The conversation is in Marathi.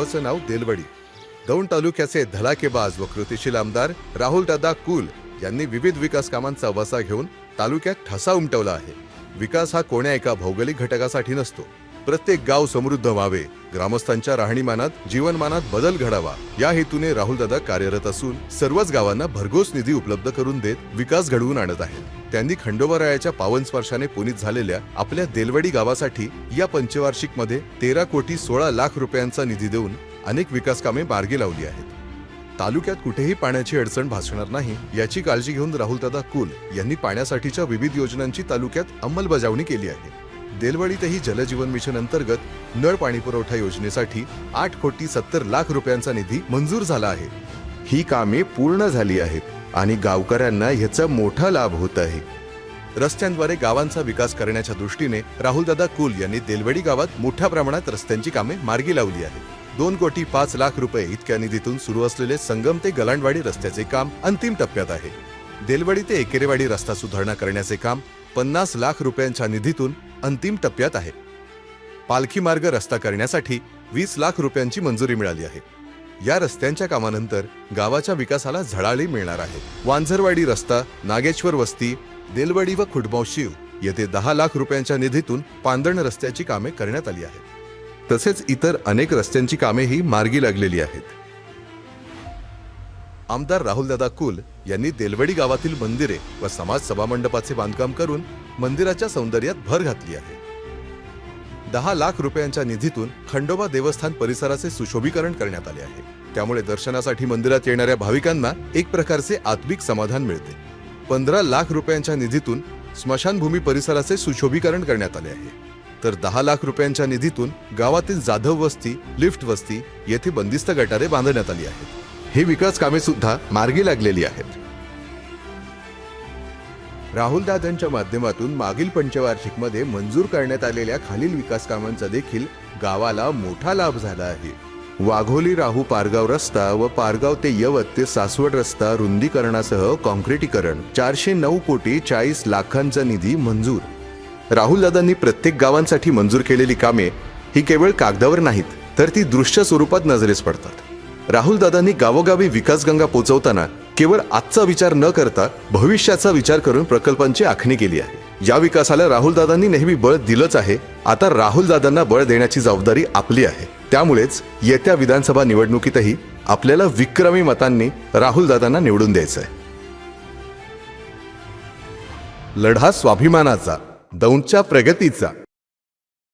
गावाचं नाव देलवडी. दौंड तालुक्याचे धलाकेबाज व कृतिशील आमदार राहुल दादा कुल यांनी विविध विकास कामांचा वसा घेऊन तालुक्यात ठसा उमटवला आहे. विकास हा कोण्या एका भौगोलिक घटकासाठी नसतो. प्रत्येक गाव समृद्ध व्हावे. ग्रामस्थांच्या राहणीमानात जीवनमानात बदल घडावा. या हेतूने राहुल दादा कार्यरत असून सर्वच गावांना भरघोस निधी उपलब्ध करून देत विकास घडवून आणत आहेत. त्यांनी खंडोबारायाच्या पावन स्पर्शाने पुनीत झालेल्या आपल्या देलवडी गावासाठी या पंचवार्षिकमध्ये तेरा कोटी सोळा लाख रुपयांचा निधी देऊन अनेक विकास कामे मार्गी लावली आहेत. तालुक्यात कुठेही पाण्याची अडचण भासणार नाही याची काळजी घेऊन राहुलदादा कुल यांनी पाण्यासाठीच्या विविध योजनांची तालुक्यात अंमलबजावणी केली आहे. देलवडीतही जलजीवन मिशन अंतर्गत नळ पाणी पुरवठा योजनेसाठी आठ कोटी सत्तर लाख रुपयांचा निधी मंजूर झाला आहे. ही कामे पूर्ण झाली आहेत आणि गावकऱ्यांना ह्याचा मोठा लाभ होत आहे. रस्त्यांद्वारे गावांचा विकास करण्याच्या दृष्टीने राहुलदादा कुल यांनी देलवडी गावात मोठ्या प्रमाणात रस्त्यांची कामे मार्गी लावली आहेत. दोन कोटी पाच लाख रुपये इतक्या निधीतून सुरू असलेले संगम ते गलांडवाडी रस्त्याचे काम अंतिम टप्प्यात आहे. देलवडी ते एकेरेवाडी रस्ता सुधारणा करण्याचे काम पन्नास लाख रुपयांच्या निधीतून अंतिम टप्प्यात आहे. पालखी मार्ग रस्ता करण्यासाठी वीस लाख रुपयांची मंजुरी मिळाली आहे. या रस्त्यांच्या कामानंतर गावाच्या विकासाला झळाळी मिळणार आहे. वांझरवाडी रस्ता नागेश्वर वस्ती देलवडी व खुडबाव शिव येथे दहा लाख रुपयांच्या निधीतून पांदण रस्त्याची कामे करण्यात आली आहेत. तसेच इतर अनेक रस्त्यांची कामेही मार्गी लागलेली आहेत. आमदार राहुलदादा कुल यांनी देलवडी गावातील मंदिरे व समाज सभामंडपाचे बांधकाम करून मंदिराच्या सौंदर्यात भर घातली आहे. दहा लाख रुपयांच्या निधीतून खंडोबा देवस्थान परिसराचे सुशोभीकरण करण्यात आले आहे. त्यामुळे दर्शनासाठी मंदिरात येणाऱ्या भाविकांना एक प्रकारचे आत्मिक समाधान मिळते. पंधरा लाख रुपयांच्या निधीतून स्मशानभूमी परिसराचे सुशोभीकरण करण्यात आले आहे. तर दहा लाख रुपयांच्या निधीतून गावातील जाधव वस्ती लिफ्ट वस्ती येथे बंदिस्त गटारे बांधण्यात आली आहेत. ही विकास कामे सुद्धा मार्गी लागलेली आहेत. राहुल दादांच्या माध्यमातून मागील पंचवार्षिकमध्ये मंजूर करण्यात आलेल्या खालील विकास कामांचा देखील गावाला मोठा लाभ झाला आहे. वाघोली राहू पारगाव रस्ता व पारगाव ते यवत ते सासवड रस्ता रुंदीकरणासह कॉन्क्रिटीकरण चारशे नऊ कोटी चाळीस लाखांचा निधी मंजूर. राहुल दादांनी प्रत्येक गावांसाठी मंजूर केलेली कामे ही केवळ कागदावर नाहीत तर ती दृश्य स्वरूपात नजरेस पडतात. राहुल दादांनी गावोगावी विकासगंगा पोचवताना केवळ आजचा विचार न करता भविष्याचा विचार करून प्रकल्पांची आखणी केली आहे. या विकासाला राहुल दादांनी नेहमी बळ दिलंच आहे. आता राहुल दादांना बळ देण्याची जबाबदारी आपली आहे. त्यामुळेच येत्या विधानसभा निवडणुकीतही आपल्याला विक्रमी मतांनी राहुल दादांना निवडून द्यायचं आहे लढा स्वाभिमानाचा दौंडच्या प्रगतीचा